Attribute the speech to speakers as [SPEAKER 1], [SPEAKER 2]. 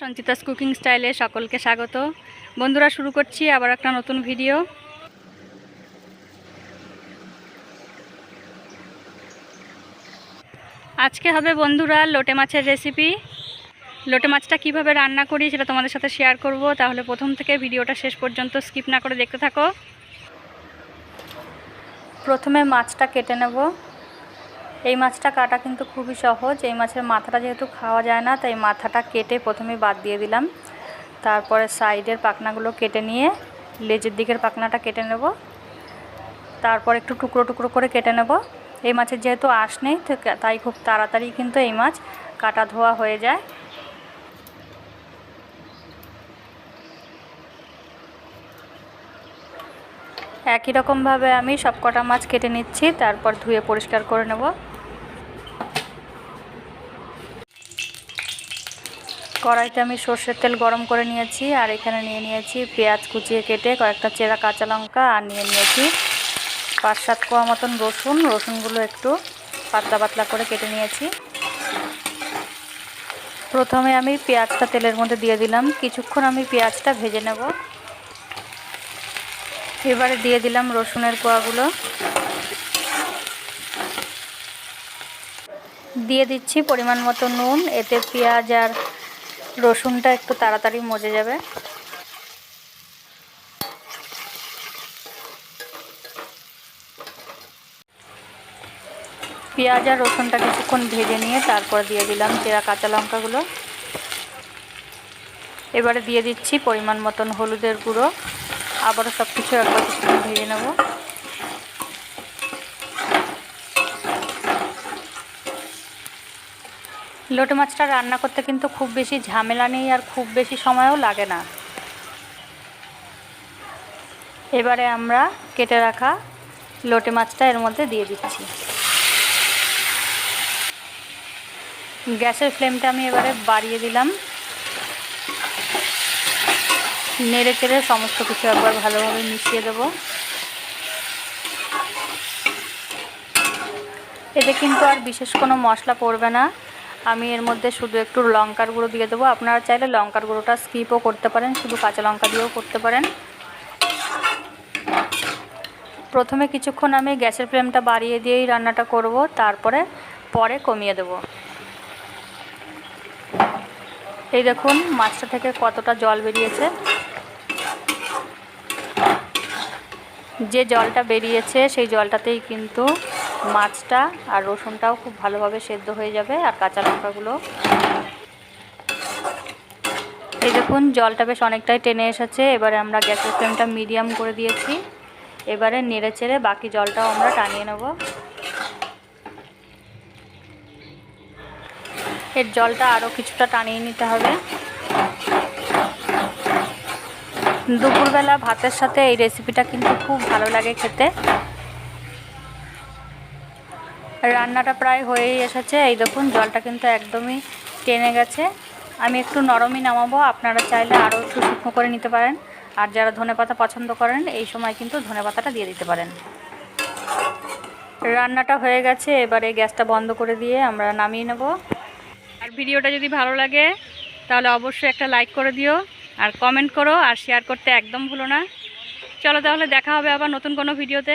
[SPEAKER 1] Sanchita's cooking স্টাইলে সকলকে স্বাগত। বন্ধুরা, শুরু করছি আবার একটা নতুন ভিডিও। আজকে হবে বন্ধুরা লোটে মাছের রেসিপি লোটে মাছটা কীভাবে রান্না করি সেটা তোমাদের সাথে শেয়ার করব। তাহলে প্রথম থেকে ভিডিওটা শেষ পর্যন্ত স্কিপ না করে দেখতে থাকো। প্রথমে মাছটা কেটে নেব। এই মাছটা কাটা কিন্তু খুবই সহজ। এই মাছের মাথাটা যেহেতু খাওয়া যায় না, তাই মাথাটা কেটে প্রথমে বাদ দিয়ে দিলাম। তারপরে সাইডের পাখনাগুলো কেটে নিয়ে লেজের দিকের পাখনাটা কেটে নেব। তারপর একটু টুকরো টুকরো করে কেটে নেব। এই মাছের যেহেতু আঁশ নেই তাই খুব তাড়াতাড়ি কিন্তু এই মাছ কাটা ধোয়া হয়ে যায়। একই রকমভাবে আমি সব কটা মাছ কেটে নিচ্ছি, তারপর ধুয়ে পরিষ্কার করে নেব। কড়াইতে আমি সর্ষের তেল গরম করে নিয়েছি আর এখানে নিয়ে নিয়েছি পেঁয়াজ কুচিয়ে কেটে কয়েকটা চেরা কাঁচা লঙ্কা আর নিয়ে নিয়েছি পাঁচ সাত কোয়া মতন রসুন, রসুনগুলো একটু পাতলা পাতলা করে কেটে নিয়েছি। প্রথমে আমি পেঁয়াজটা তেলের মধ্যে দিয়ে দিলাম। কিছুক্ষণ আমি পেঁয়াজটা ভেজে নেব। এবারে দিয়ে দিলাম রসুনের কোয়াগুলো। দিয়ে দিচ্ছি পরিমাণ মতো নুন, এতে পেঁয়াজ আর রসুনটা একটু তাড়াতাড়ি মজে যাবে। পেঁয়াজ আর রসুনটা কিছুক্ষণ ভেজে নিয়ে তারপর দিয়ে দিলাম চেরা কাঁচা লঙ্কাগুলো। এবারে দিয়ে দিচ্ছি পরিমাণ মতন হলুদের গুঁড়ো। আবারও সব কিছু একবার ভেজে নেব। লোটে মাছটা রান্না করতে কিন্তু খুব বেশি ঝামেলা নেই আর খুব বেশি সময়ও লাগে না। এবারে আমরা কেটে রাখা লোটে মাছটা এর মধ্যে দিয়ে দিচ্ছি। গ্যাসের ফ্লেমটা আমি এবারে বাড়িয়ে দিলাম। নেড়ে চেড়ে সমস্ত কিছু একবার ভালোভাবে মিশিয়ে দেব। এতে কিন্তু আর বিশেষ কোনো মশলা পড়বে না। আমি এর মধ্যে শুধু একটু লঙ্কার গুঁড়ো দিয়ে দেবো। আপনারা চাইলে লঙ্কার গুঁড়োটা স্কিপও করতে পারেন, শুধু কাঁচা লঙ্কা দিয়েও করতে পারেন। প্রথমে কিছুক্ষণ আমি গ্যাসের ফ্লেমটা বাড়িয়ে দিয়েই রান্নাটা করব, তারপরে পরে কমিয়ে দেব। এই দেখুন, মাছটা থেকে কতটা জল বেরিয়েছে। যে জলটা বেরিয়েছে, সেই জলটাতেই কিন্তু মাছটা আর রসুনটাও খুব ভালোভাবে সেদ্ধ হয়ে যাবে আর কাঁচা লঙ্কাগুলো। এই দেখুন, জলটা বেশ অনেকটাই টেনে এসেছে। এবারে আমরা গ্যাসের ফ্লেমটা মিডিয়াম করে দিয়েছি। এবারে নেড়ে চেড়ে বাকি জলটাও আমরা টানিয়ে নেব। এর জলটা আরও কিছুটা টানিয়ে নিতে হবে। দুপুরবেলা ভাতের সাথে এই রেসিপিটা কিন্তু খুব ভালো লাগে খেতে। রান্নাটা প্রায় হয়েই এসেছে। এই দেখুন, জলটা কিন্তু একদমই টেনে গেছে। আমি একটু নরমই নামাবো, আপনারা চাইলে আরও একটু শুকনো করে নিতে পারেন। আর যারা ধনেপাতা পছন্দ করেন, এই সময় কিন্তু ধনেপাতাটা দিয়ে দিতে পারেন। রান্নাটা হয়ে গেছে, এবারে গ্যাসটা বন্ধ করে দিয়ে আমরা নামিয়ে নেব। আর ভিডিওটা যদি ভালো লাগে, তাহলে অবশ্যই একটা লাইক করে দিও, আর কমেন্ট করো, আর শেয়ার করতে একদম ভুলো না। চলো তাহলে দেখা হবে আবার নতুন কোনো ভিডিওতে।